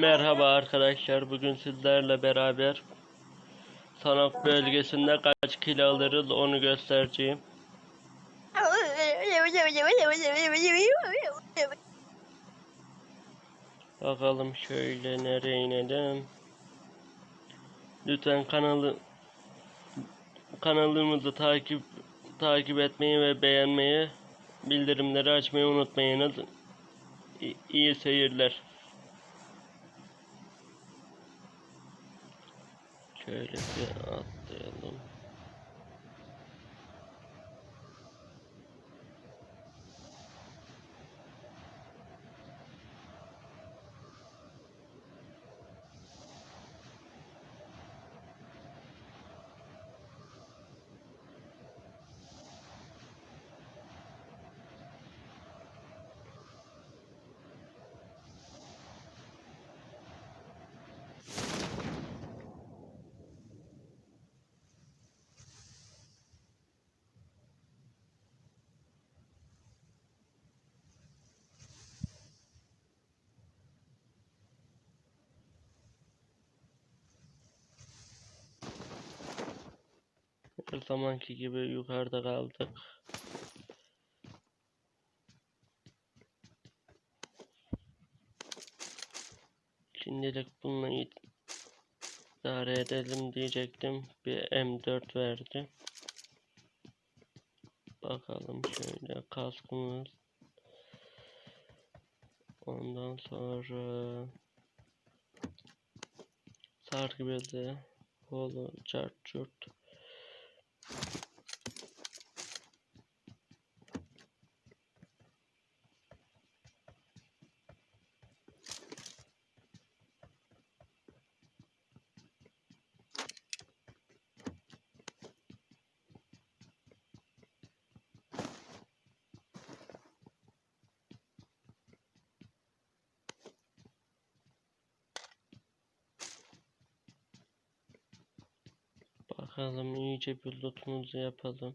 Merhaba arkadaşlar. Bugün sizlerle beraber Sanak bölgesinde kaç kilo alırız onu göstereceğim. Bakalım şöyle nereye inelim. Lütfen kanalı kanalımızı takip takip etmeyi ve beğenmeyi, bildirimleri açmayı unutmayınız. İyi seyirler. Şöyle bir atlayalım. Her zamanki gibi yukarıda kaldık. Şimdilik bununla idare edelim diyecektim. Bir M4 verdi. Bakalım şöyle kaskımız. Ondan sonra sargı bezi, kolu, çart Bakalım iyice bir lootumuzu yapalım.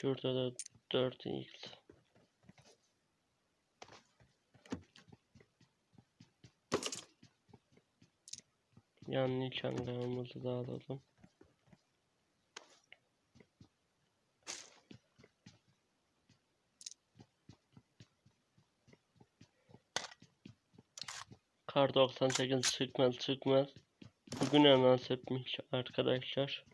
Şurada da 4x. Yan nişangahımızı da alalım. Kar 98 çıkmaz çıkmaz. Bugüne nasipmiş arkadaşlar.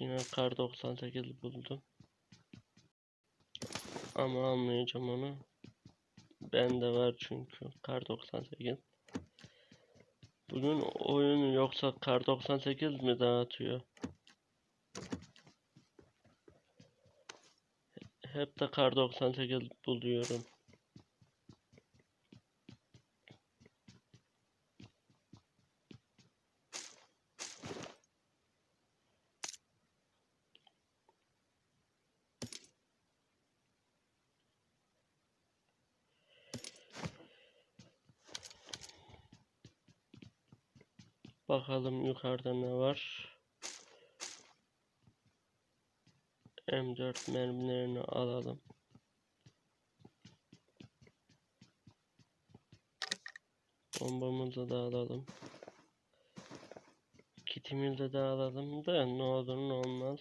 Yine kar 98 buldum. Ama almayacağım onu. Bende var çünkü kar 98. Bugün oyun yoksa kar 98 mi dağıtıyor? Hep de kar 98 buluyorum. Bakalım yukarıda ne var. M4 mermilerini alalım. Bombamızı da alalım. Kitimizi de alalım da ne olur ne olmaz.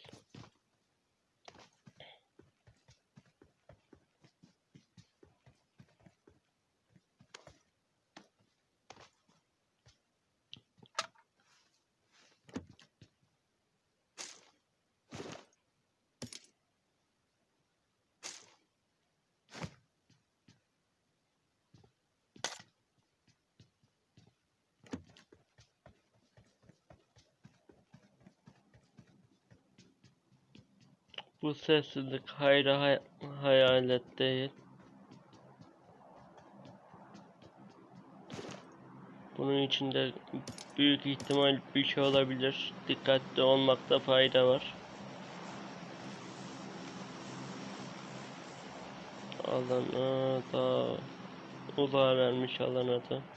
Bu sessizlik hayra hay hayalet değil. Bunun içinde büyük ihtimal bir şey olabilir. Dikkatli olmakta fayda var. Alana da uzağa vermiş alana da.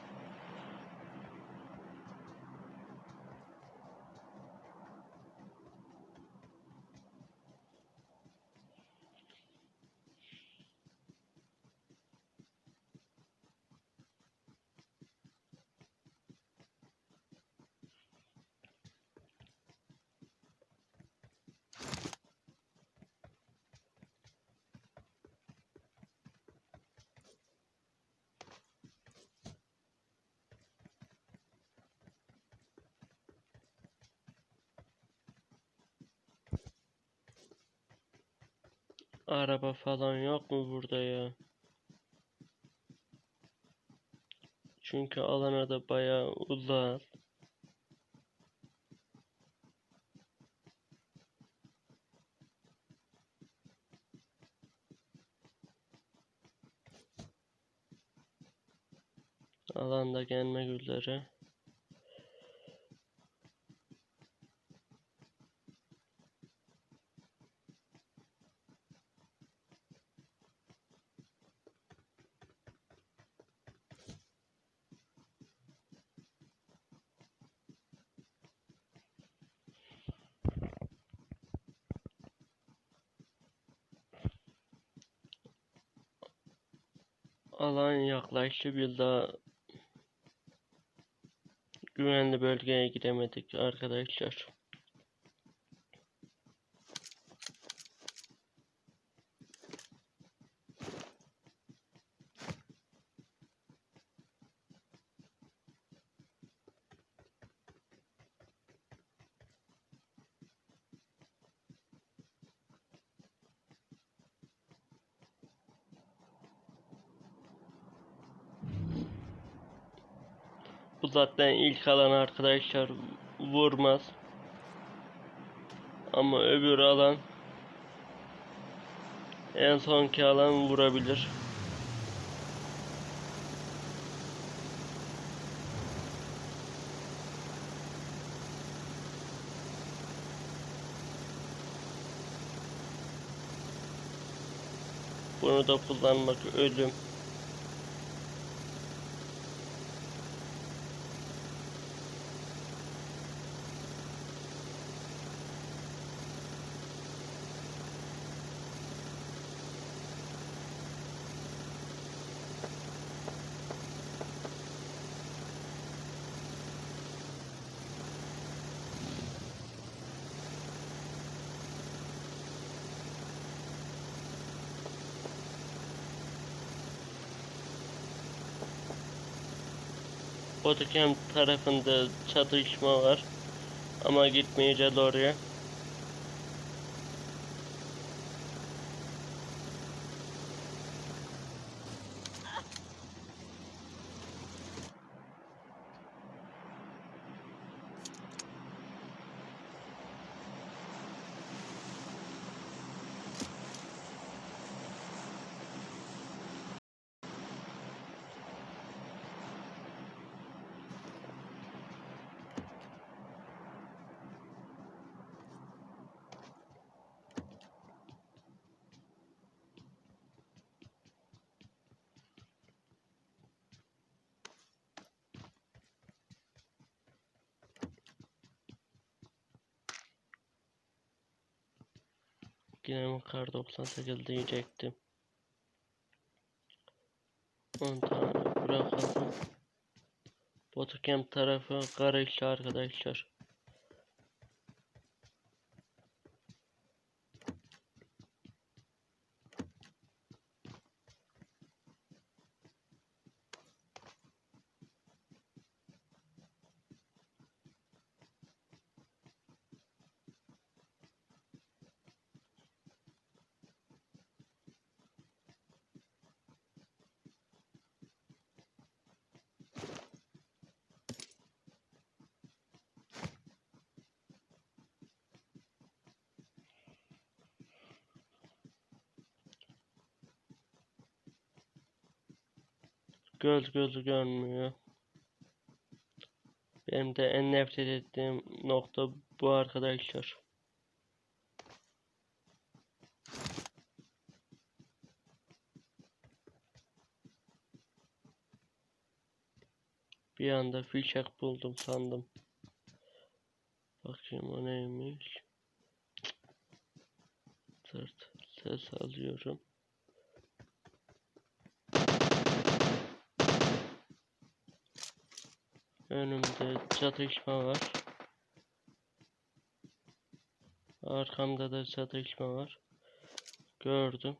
Araba falan yok mu burada ya? Çünkü alana da bayağı uzak. Alanda gelmek üzere. Alan yaklaştı bir daha güvenli bölgeye gidemedik arkadaşlar. Bu zaten ilk alan arkadaşlar vurmaz. Ama öbür alan en sonki alan vurabilir. Bunu da kullanmak ölüm. Botukem tarafında çatışma var. Ama gitmeyeceğiz oraya. Yine kar 98 diyecektim. 10 tane bırakalım. Bootcamp tarafı karıştı arkadaşlar. Göz gözü görmüyor. Benim de en nefret ettiğim nokta bu arkadaşlar. Bir anda fişek buldum sandım. Bakayım o neymiş. Tırt ses alıyorum. Önümde çatışma var. Arkamda da çatışma var. Gördüm.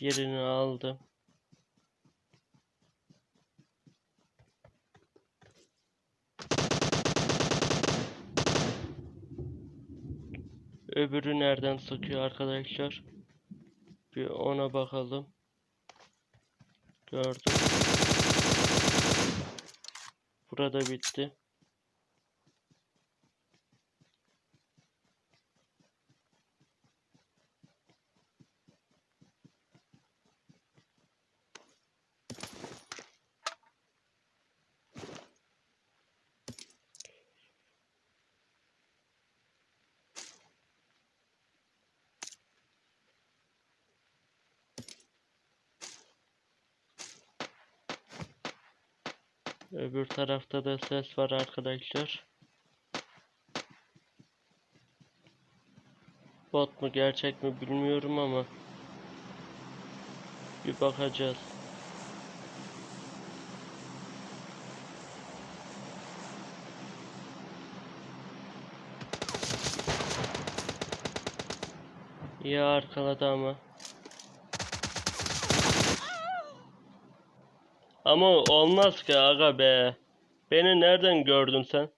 Birini aldım. Öbürü nereden sıkıyor arkadaşlar? Bir ona bakalım. Gördüm. Burada bitti. Öbür tarafta da ses var arkadaşlar. Bot mu gerçek mi bilmiyorum ama bir bakacağız. İyi arkaladı ama. Ama olmaz ki aga be. Beni nereden gördün sen?